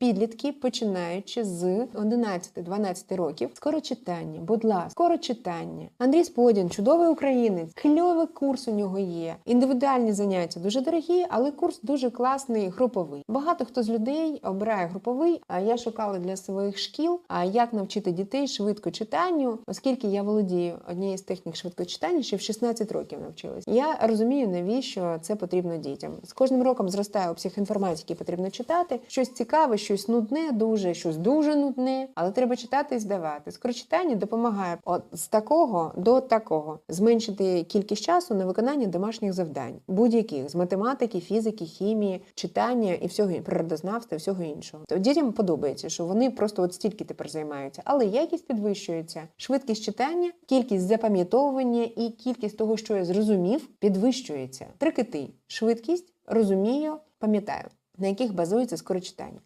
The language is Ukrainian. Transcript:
підлітки, починаючи з 11-12 років. Скорочитання, будь ласка, скорочитання. Андрій Сподін, чудовий українець, кльовий курс у нього є. Індивідуальні заняття дуже дорогі, але курс дуже класний, груповий. Багато хто з людей обирає груповий. А я шукала для своїх шкіл, а як навчити дітей швидко читанню, оскільки я володію однією з технік швидкочитання, ще в 16 років навчилась. Я розумію, навіщо це потрібно дітям. З кожним роком зростає обсяг інформації, який потрібно читати. Щось цікаве, щось нудне, дуже щось дуже нудне, але треба читати і здавати. Скорочитання допомагає от з такого до такого зменшити кількість часу на виконання домашніх завдань, будь-яких з математики, фізики, хімії, читання і всього природознавства, і всього іншого. То дітям подобається, що вони просто от стільки тепер займаються, але якість підвищується, швидкість читання, кількість запам'ятовування і кількість того, що я зрозумів, підвищується. Три кити: швидкість, розумію, пам'ятаю, на яких базується скорочитання.